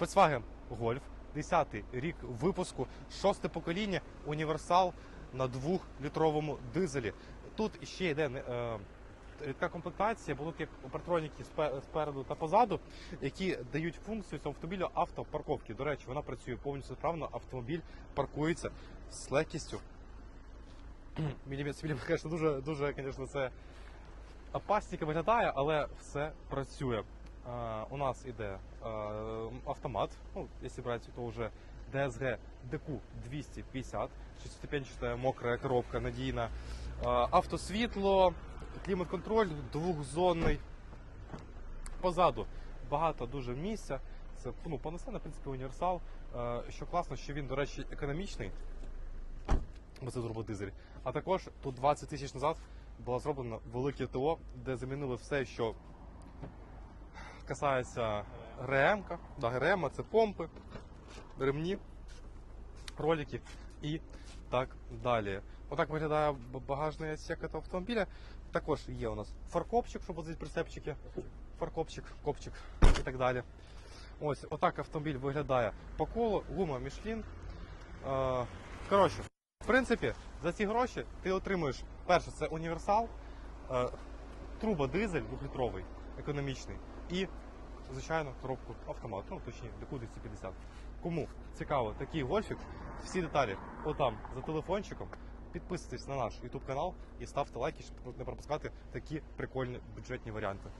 Volkswagen Golf, 10 рік випуску, шосте покоління, універсал на двохлітровому дизелі. Тут ще йде е, рідка комплектація, бо тут є партроніки спе- спереду та позаду, які дають функцію цьому автомобілю автопарковки. До речі, вона працює повністю справно, автомобіль паркується з легкістю. Міліметр, звісно, дуже, дуже, звісно, це опасненько виглядає, але все працює. У нас іде автомат, ну, якщо брати, то вже DSG DQ 250, шестиступенчатая мокрая коробка, надійна. Автосвітло, клімат-контроль двохзонний. Позаду багато дуже місця. Це ну, понесене, в принципі, універсал. Що класно, що він, до речі, економічний, бо це турбодизель. А також тут 20 тисяч назад було зроблено велике ТО, де замінили все, що касається ГРМ. Да, ГРМ це помпи, ремні, ролики і так далі. Отак виглядає багажний отсек цього автомобіля. Також є у нас фаркопчик, щоб возити прицепчики, фаркопчик, копчик і так далі. Ось отак автомобіль виглядає по колу, гума Мішлін. Е, коротше, в принципі, за ці гроші ти отримуєш перше, це універсал, е, труба дизель двохлітровий, економічний, і, звичайно, коробку автомат, ну точніше, DQ 250. Кому цікаво такий гольфік, всі деталі отам за телефончиком. Підписуйтесь на наш YouTube канал і ставте лайки, щоб не пропускати такі прикольні бюджетні варіанти.